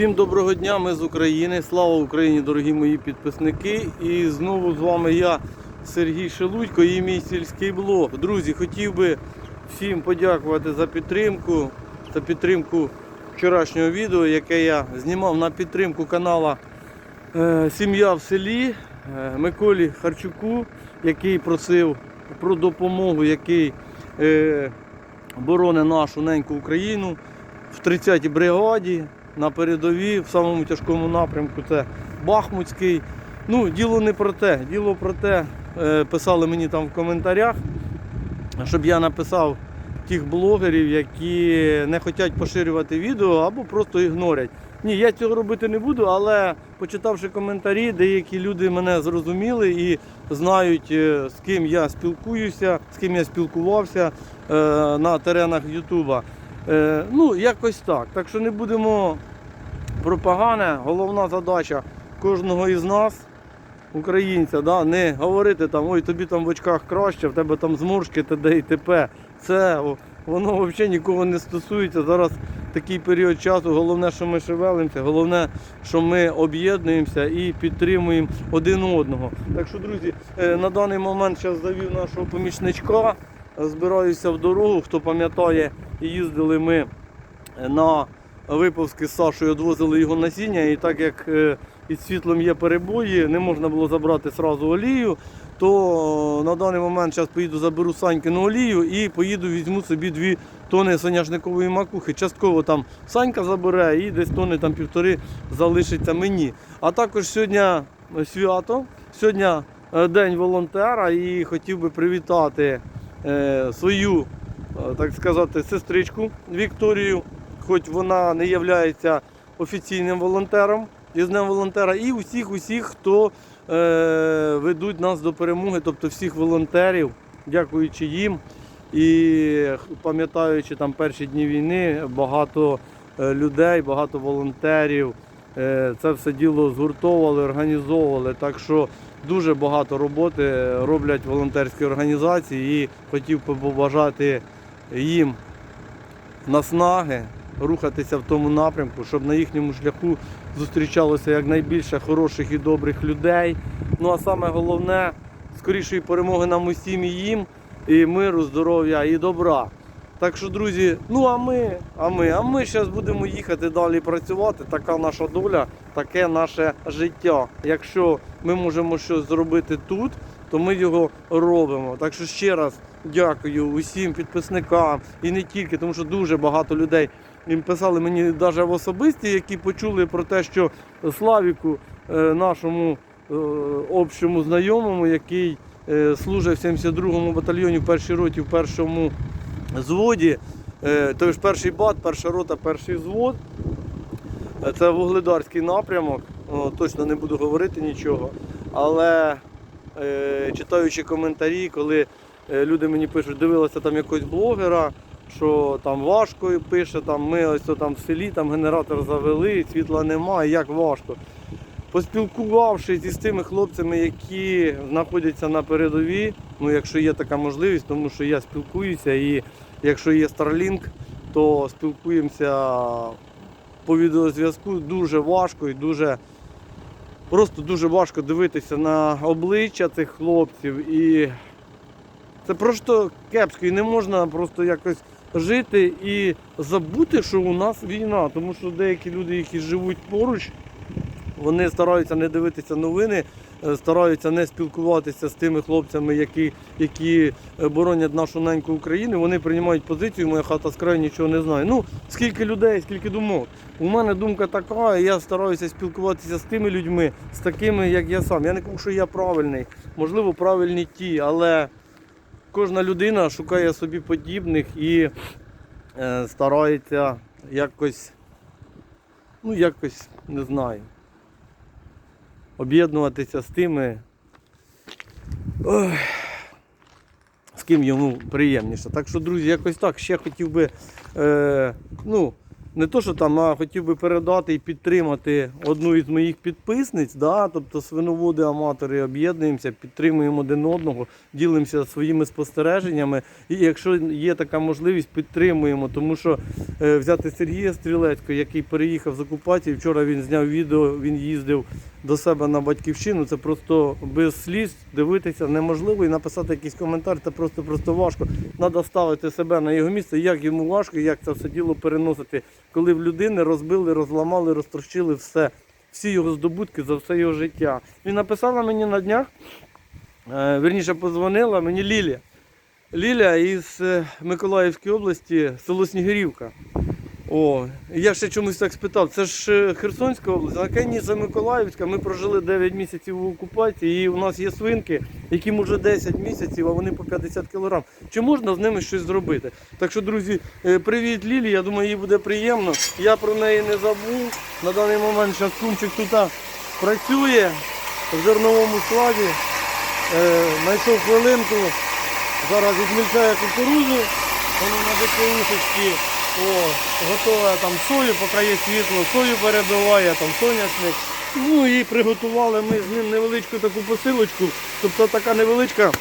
Всім доброго дня, ми з України. Слава Україні, дорогі мої підписники. І знову з вами я, Сергій Шелудько, і мій сільський блог. Друзі, хотів би всім подякувати за підтримку, за підтримку вчорашнього відео, яке я знімав на підтримку канала е, Сім'я в селі е, Миколі Харчуку, який просив про допомогу, який е, боронить нашу неньку Україну в 30-й бригаді на передовій, в самому тяжкому напрямку це Бахмутський. Ну, діло не про те. Діло про те, е, писали мені там в коментарях, щоб я написав тих блогерів, які не хочуть поширювати відео або просто ігнорять. Ні, я цього робити не буду, але почитавши коментарі, деякі люди мене зрозуміли і знають, е, з ким я спілкуюся, з ким я спілкувався е, на теренах Ютуба. Е, ну, якось так. Так що не будемо про. Головна задача кожного із нас, українця, да, не говорити там, ой, тобі там в очках краще, в тебе там зморшки, т.д. і т.п. Це воно взагалі нікого не стосується. Зараз такий період часу. Головне, що ми шевелимося, головне, що ми об'єднуємося і підтримуємо один одного. Так що, друзі, е, на даний момент зараз завів нашого помічничка. Збираюся в дорогу. Хто пам'ятає, їздили ми на випуски з Сашою, відвозили його насіння, і так як е, із світлом є перебої, не можна було забрати сразу олію, то на даний момент зараз поїду заберу Санькину олію і поїду візьму собі дві тони соняшникової макухи. Частково там Санька забере і десь тони там півтори залишиться мені. А також сьогодні свято, сьогодні е, день волонтера і хотів би привітати е, свою, е, так сказати, сестричку Вікторію, хоч вона не є офіційним волонтером із Днем волонтера, і усіх, усіх, хто е, ведуть нас до перемоги, тобто всіх волонтерів, дякуючи їм. І пам'ятаючи там перші дні війни, багато е, людей, багато волонтерів. Е, Це все діло згуртовували, організовували. Так що дуже багато роботи роблять волонтерські організації і хотів би побажати їм наснаги рухатися в тому напрямку, щоб на їхньому шляху зустрічалося якнайбільше хороших і добрих людей. Ну а саме головне скорішої перемоги нам усім і їм, і миру, здоров'я і добра. Так що, друзі, ну а ми, а ми, а ми зараз будемо їхати далі працювати. Така наша доля, таке наше життя. Якщо ми можемо щось зробити тут, то ми його робимо. Так що ще раз дякую усім підписникам і не тільки, тому що дуже багато людей їм писали мені навіть в особисті, які почули про те, що Славіку, е, нашому е, общому знайомому, який е, служить в 72-му батальйоні в першій роті, в першому зводі, е, ж перший бат, перша рота, перший звод. Е, Це вугледарський напрямок, точно не буду говорити нічого. Але е, читаючи коментарі, коли люди мені пишуть, дивилися там якогось блогера, що там важко пише, там ми ось там в селі там генератор завели, світла немає, як важко. Поспілкувавшись із тими хлопцями, які знаходяться на передовій, ну якщо є така можливість, тому що я спілкуюся і якщо є Starlink, то спілкуємося по відеозв'язку дуже важко і дуже просто дуже важко дивитися на обличчя цих хлопців. І це просто кепсько. І не можна просто якось жити і забути, що у нас війна. Тому що деякі люди, які живуть поруч, вони стараються не дивитися новини, е, стараються не спілкуватися з тими хлопцями, які, які е, боронять нашу неньку Україну. Вони приймають позицію, моя хата з краю нічого не знає. Ну, скільки людей, скільки думок. У мене думка така, я стараюся спілкуватися з тими людьми, з такими, як я сам. Я не кажу, що я правильний, можливо, правильні ті, але кожна людина шукає собі подібних і е, старається якось, ну якось, не знаю, об'єднуватися з тими, ой, з ким йому приємніше. Так що, друзі, якось так. Ще хотів би, е, ну, не то, що там, а хотів би передати і підтримати одну із моїх підписниць. Да? Тобто свиноводи, аматори об'єднуємося, підтримуємо один одного, ділимося своїми спостереженнями. І якщо є така можливість, підтримуємо. Тому що е, взяти Сергія Стрілецького, який переїхав з окупації. Вчора він зняв відео, він їздив до себе на батьківщину. Це просто без сліз дивитися неможливо і написати якийсь коментар. Це просто просто важко. Треба ставити себе на його місце, як йому важко, як це все діло переносити, коли в людини розбили, розламали, розтрощили все, всі його здобутки за все його життя. Він написала мені на днях, е, верніше позвонила мені Лілія. Ліля із е, Миколаївської області, село Снігирівка. О, я ще чомусь так спитав. Це ж е, Херсонська область, а це Миколаївська. Ми прожили 9 місяців в окупації, і у нас є свинки, яким уже 10 місяців, а вони по 50 кілограм. Чи можна з ними щось зробити? Так що, друзі, е, привіт Лілі. Я думаю, їй буде приємно. Я про неї не забув. На даний момент зараз тут працює в зерновому складі. Е, Знайшов хвилинку. Зараз відмільчає кукурузу, воно на ДПУшечки. О, готує там сою, поки є світло, сою перебиває, там соняшник. Ну і приготували ми з ним невеличку таку посилочку. Тобто така невеличка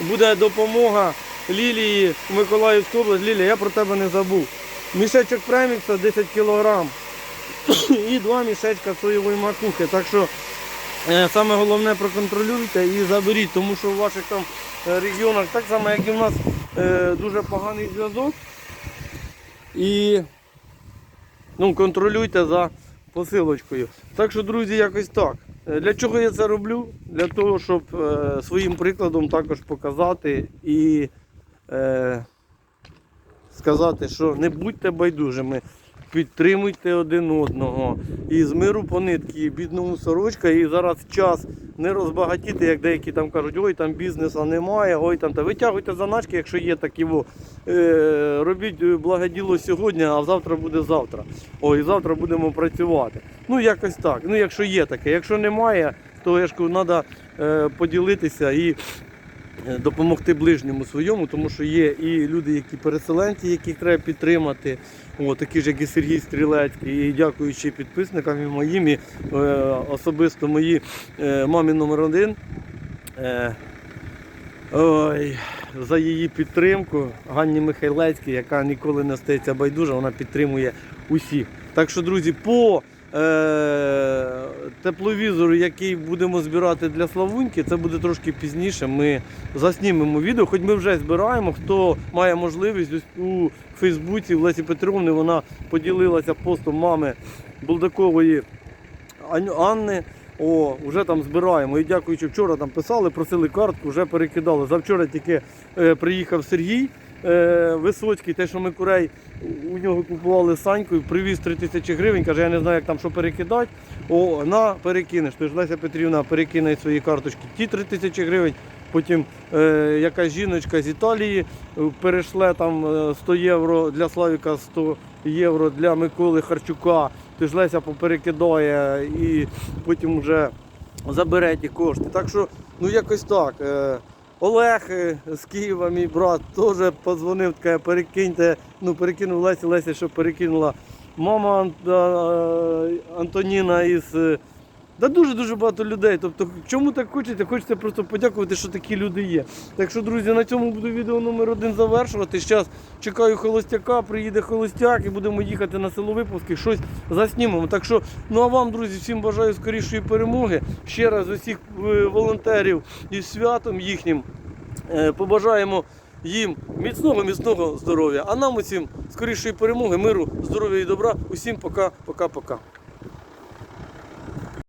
буде допомога Лілії в Миколаївську область. Лілія, я про тебе не забув. Мішечок премікса 10 кг і два мішечка соєвої макухи. Так що Е, Саме головне проконтролюйте і заберіть, тому що у ваших там е, регіонах, так само як і в нас, е, дуже поганий зв'язок. І ну, контролюйте за посилочкою. Так що, друзі, якось так. Е, Для чого я це роблю? Для того, щоб е, своїм прикладом також показати і е, сказати, що не будьте байдужими. Підтримуйте один одного. І з миру по нитки, бідному сорочка, і зараз час не розбагатіти, як деякі там кажуть, ой, там бізнесу немає, ой там та витягуйте заначки, якщо є такі. Е, робіть благоділо сьогодні, а завтра буде завтра. Ой, завтра будемо працювати. Ну, якось так. Ну, якщо є таке. Якщо немає, то я ж треба е, поділитися і е, допомогти ближньому своєму, тому що є і люди, які переселенці, яких треба підтримати. О, такі ж, як і Сергій Стрілецький, і дякуючи підписникам і моїм, і е, особисто мої е, мамі номер один. Е, ой, за її підтримку Ганні Михайлецькій, яка ніколи не стається байдужа, вона підтримує усіх. Так що, друзі, по е, тепловізору, який будемо збирати для Славуньки, це буде трошки пізніше. Ми заснімемо відео, хоч ми вже збираємо. Хто має можливість у Фейсбуці в Лесі Петровни, вона поділилася постом мами Булдакової Анни. О, вже там збираємо. І дякуючи, вчора там писали, просили картку, вже перекидали. Завчора тільки е, приїхав Сергій Висоцький, те, що ми курей у нього купували Санькою, привіз 3 тисячі гривень, каже, я не знаю, як там що перекидати. О, на перекинеш. Тож Леся Петрівна перекине свої карточки ті 3 тисячі гривень. Потім е, якась жіночка з Італії е, перейшле там е, 100 євро для Славіка, 100 євро для Миколи Харчука. Тож Леся поперекидає і потім вже забере ті кошти. Так що, ну якось так. Е, Олег е, з Києва, мій брат, теж подзвонив, каже, перекиньте, ну перекинув Лесі, Леся, що перекинула мама Ан- Антоніна із. Да дуже-дуже багато людей. Тобто, чому так хочете? Хочеться просто подякувати, що такі люди є. Так що, друзі, на цьому буду відео номер один завершувати. Зараз чекаю холостяка, приїде холостяк і будемо їхати на село випуски, щось заснімемо. Так що, ну а вам, друзі, всім бажаю скорішої перемоги. Ще раз усіх е, волонтерів із святом їхнім. Е, Побажаємо їм міцного, міцного здоров'я. А нам усім скорішої перемоги, миру, здоров'я і добра. Усім пока, пока, пока.